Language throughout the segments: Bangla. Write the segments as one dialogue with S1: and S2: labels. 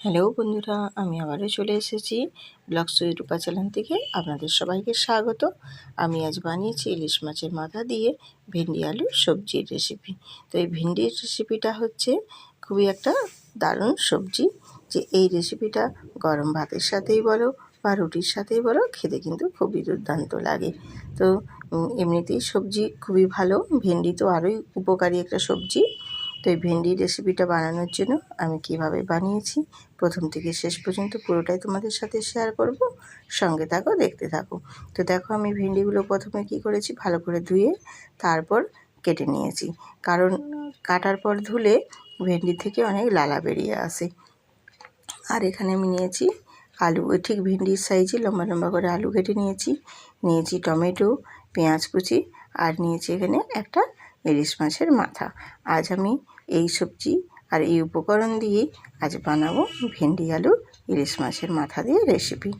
S1: হ্যালো বন্ধুরা, আমি আবারও চলে এসেছি ব্লগ সুই রূপা চ্যানেল থেকে। আপনাদের সবাইকে স্বাগত। আমি আজ বানিয়েছি ইলিশ মাছের মাথা দিয়ে ভেন্ডি আলুর সবজির রেসিপি তো এই ভেন্ডির রেসিপিটা হচ্ছে খুবই একটা দারুণ সবজি। যে এই রেসিপিটা গরম ভাতের সাথেই বলো বা রুটির সাথেই বলো, খেতে কিন্তু খুবই দুর্দান্ত লাগে। তো এমনিতেই সবজি খুবই ভালো। ভেন্ডি তো আরোই উপকারী একটা সবজি। তো এই ভেন্ডি রেসিপিটা বানানোর জন্য আমি কীভাবে বানিয়েছি, প্রথম থেকে শেষ পর্যন্ত পুরোটাই তোমাদের সাথে শেয়ার করব। সঙ্গে থাকো, দেখতে থাকো। তো দেখো আমি ভেন্ডিগুলো প্রথমে কি করেছি, ভালো করে ধুয়ে তারপর কেটে নিয়েছি। কারণ কাটার পর ধুলে ভেন্ডি থেকে অনেক লালা বেরিয়ে আসে। আর এখানে আমি নিয়েছি আলু ঠিক ভেন্ডির সাইজে লম্বা লম্বা করে আলু কেটে নিয়েছি। নিয়েছি টমেটো, পেঁয়াজ কুচি, আর নিয়েছি এখানে একটা ইলিশ মাছের মাথা। আজ আমি এই সবজি আর এই উপকরণ দিয়ে আজ বানাবো ভেন্ডি আলু ইলিশ মাছের মাথা দিয়ে রেসিপি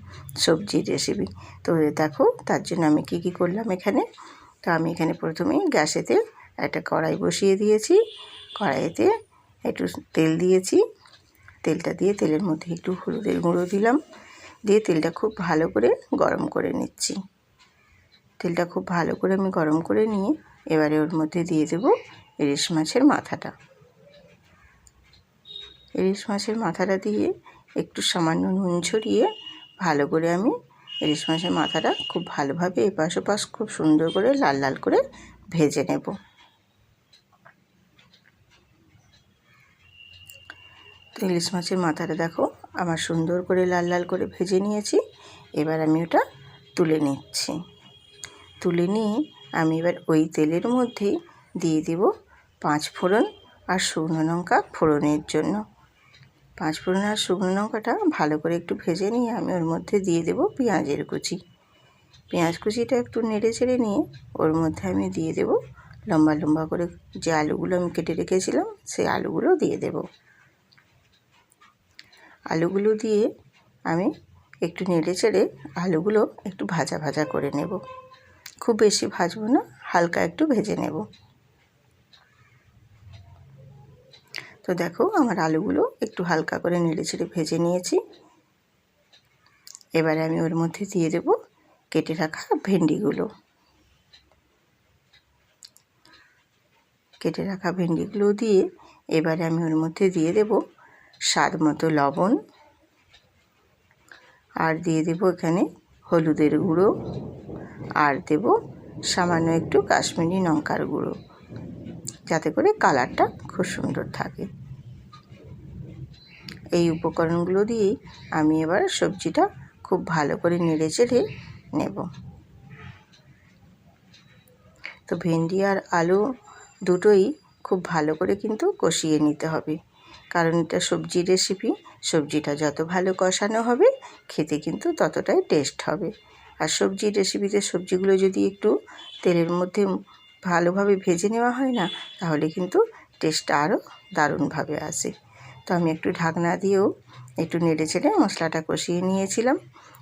S1: সবজির রেসিপি তো দেখো, তার জন্য আমি কি কি করলাম এখানে? তো আমি এখানে প্রথমেই গ্যাসেতে একটা কড়াই বসিয়ে দিয়েছি। কড়াইতে একটু তেল দিয়েছি। তেলটা দিয়ে তেলের মধ্যে একটু হলুদের গুঁড়ো দিলাম। দিয়ে তেলটা খুব ভালো করে গরম করে নিচ্ছি। তেলটা খুব ভালো করে আমি গরম করে নিয়ে এবারে ওর মধ্যে দিয়ে দেব ইলিশ মাছের মাথাটা। ইলিশ মাছের মাথাটা দিয়ে একটু সামান্য নুন ছড়িয়ে ভালো করে আমি ইলিশ মাছের মাথাটা খুব ভালোভাবে এপাশ ওপাশ খুব সুন্দর করে লাল লাল করে ভেজে নেব। তো ইলিশ মাছের মাথাটা দেখো আমার সুন্দর করে লাল লাল করে ভেজে নিয়েছি। এবার আমি ওটা তুলে নিচ্ছি। তুলে নিয়ে আমি এবার ওই তেলের মধ্যেই দিয়ে দেব পাঁচ ফোড়ন আর শুকনো লঙ্কা ফোড়নের জন্য। পাঁচ ফোড়ন আর শুকনো লঙ্কাটা ভালো করে একটু ভেজে নিয়ে আমি ওর মধ্যে দিয়ে দেব পেঁয়াজের কুচি। পেঁয়াজ কুচিটা একটু নেড়ে চেড়ে নিয়ে ওর মধ্যে আমি দিয়ে দেব লম্বা লম্বা করে যে আলুগুলো আমি কেটে রেখেছিলাম সেই আলুগুলো দিয়ে দেব। আলুগুলো দিয়ে আমি একটু নেড়ে চেড়ে আলুগুলো একটু ভাজা ভাজা করে নেব। খুব বেশি ভাজবো না, হালকা একটু ভেজে নেব। তো দেখো আমার আলুগুলো একটু হালকা করে নেড়ে ছেড়ে ভেজে নিয়েছি। এবারে আমি ওর মধ্যে দিয়ে দেব কেটে রাখা ভেন্ডিগুলো। কেটে রাখা ভেন্ডিগুলো দিয়ে এবারে আমি ওর মধ্যে দিয়ে দেব স্বাদ মতো লবণ। আর দিয়ে দেব এখানে হলুদের গুঁড়ো। আর দেব সামান্য একটু কাশ্মীরি লঙ্কার গুঁড়ো, যাতে করে কালারটা খুব সুন্দর থাকে। এই উপকরণগুলো দিয়েই আমি এবার সবজিটা খুব ভালো করে নেড়ে চেড়ে নেব। তো ভেন্ডি আর আলু দুটোই খুব ভালো করে কিন্তু কষিয়ে নিতে হবে, কারণ এটা সবজির রেসিপি সবজিটা যত ভালো কষানো হবে, খেতে কিন্তু ততটাই টেস্ট হবে। আর সবজির রেসিপিতে সবজিগুলো যদি একটু তেলের মধ্যে ভালোভাবে ভেজে নেওয়া হয় না, তাহলে কিন্তু টেস্টটা আরও দারুণভাবে আসে। তো আমি একটু ঢাকনা দিয়েও একটু নেড়ে চেড়ে মশলাটা কষিয়ে নিয়েছিলাম।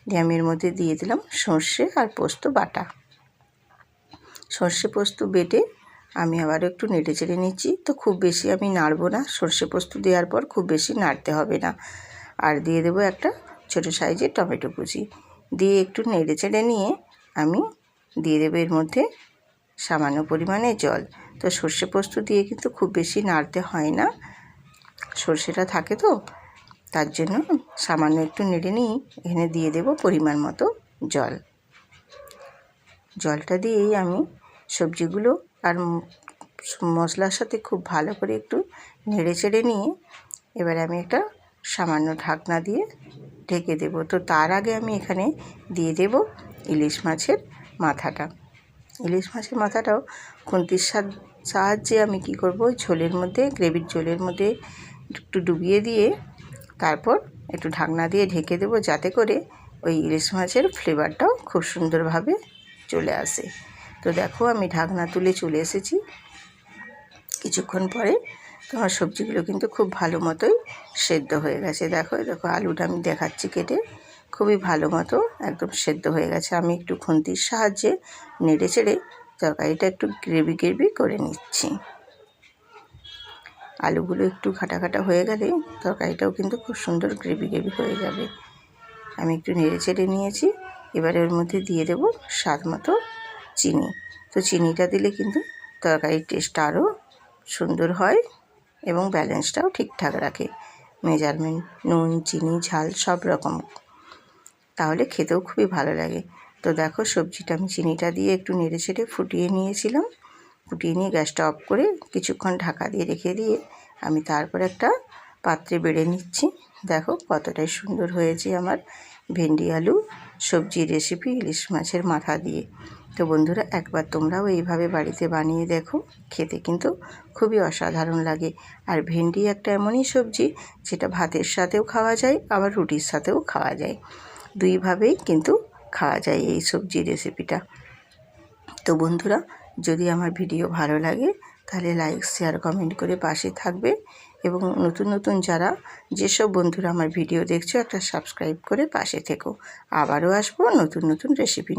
S1: দিয়ে আমি এর মধ্যে দিয়ে দিলাম সর্ষে আর পোস্ত বাটা। সর্ষে পোস্ত বেটে আমি আবার একটু নেড়ে চেড়ে নিচ্ছি। তো খুব বেশি আমি নাড়বো না, সর্ষে পোস্ত দেওয়ার পর খুব বেশি নাড়তে হবে না। আর দিয়ে দেবো একটা ছোটো সাইজের টমেটো কুচি। দিয়ে একটু নেড়ে চেড়ে নিয়ে আমি দিয়ে দেবো এর মধ্যে সামান্য পরিমাণে জল। তো সর্ষে পোস্ত দিয়ে কিন্তু খুব বেশি নাড়তে হয় না। সর্ষেটা থাকে তো, তার জন্য সামান্য একটু নেড়ে নিই এখানে দিয়ে দেব পরিমাণ মতো জল। জলটা দিয়েই আমি সবজিগুলো আর মশলার সাথে খুব ভালো করে একটু নেড়ে চেড়ে নিয়ে এবারে আমি একটা সামান্য ঢাকনা দিয়ে ঢেকে দেব। তো তার আগে আমি এখানে দিয়ে দেব ইলিশ মাছের মাথাটা। ইলিশ মাছের মাথাটাও খুন্তির সাহায্যে আমি কি করব ঝোলের মধ্যে, গ্রেভির ঝোলের মধ্যে একটু ডুবিয়ে দিয়ে তারপর একটু ঢাকনা দিয়ে ঢেকে দেবো যাতে করে ওই ইলিশ মাছের ফ্লেভারটাও খুব সুন্দরভাবে চলে আসে। তো দেখো আমি ঢাকনা তুলে চলে এসেছি। কিছুক্ষণ পরে তোমার সবজিগুলো কিন্তু খুব ভালো মতোই সেদ্ধ হয়ে গেছে। দেখো দেখো আলুটা আমি দেখাচ্ছি কেটে। খুবই ভালো মতো একদম সেদ্ধ হয়ে গেছে। আমি একটু খুন্তির সাহায্যে নেড়ে চেড়ে তরকারিটা একটু গ্রেভি গ্রেভি করে নিচ্ছি। আলুগুলো একটু ঘাটা ঘাটা হয়ে গেলে তরকারিটাও কিন্তু খুব সুন্দর গ্রেভি গ্রেভি হয়ে যাবে। আমি একটু নেড়ে চেড়ে নিয়েছি। এবারে ওর মধ্যে দিয়ে দেব স্বাদ মতো চিনি। তো চিনিটা দিলে কিন্তু তরকারির টেস্টটা আরও সুন্দর হয়। এবং ব্যালেন্সটাও ঠিকঠাক রাখে। মেজারমেন্ট, নুন, চিনি, ঝাল সব রকম। তাহলে খেতেও খুবই ভালো লাগে। তো দেখো সবজিটা আমি চিনিটা দিয়ে একটু নেড়ে চেড়ে ফুটিয়ে নিয়েছিলাম। ফুটিয়ে নিয়ে গ্যাসটা অফ করে কিছুক্ষণ ঢাকা দিয়ে রেখে দিয়ে আমি তারপর একটা পাত্রে বেড়ে নিচ্ছি। দেখো কতটাই সুন্দর হয়েছে আমার ভেন্ডি আলু, সবজির রেসিপি ইলিশ মাছের মাথা দিয়ে। তো বন্ধুরা, একবার তোমরাও এইভাবে বাড়িতে বানিয়ে দেখো। খেতে কিন্তু খুবই অসাধারণ লাগে। আর ভেন্ডি একটা এমনই সবজি, যেটা ভাতের সাথেও খাওয়া যায়, আবার রুটির সাথেও খাওয়া যায়। দুইভাবেই কিন্তু খাওয়া যায় এই সবজি রেসিপিটা। তো বন্ধুরা, যদি আমার ভিডিও ভালো লাগে, তাহলে লাইক, শেয়ার, কমেন্ট করে পাশে থাকবে। এবং নতুন নতুন যারা যেসব বন্ধুরা আমার ভিডিও দেখছ, একটা সাবস্ক্রাইব করে পাশে থেকো। আবারও আসব নতুন নতুন রেসিপি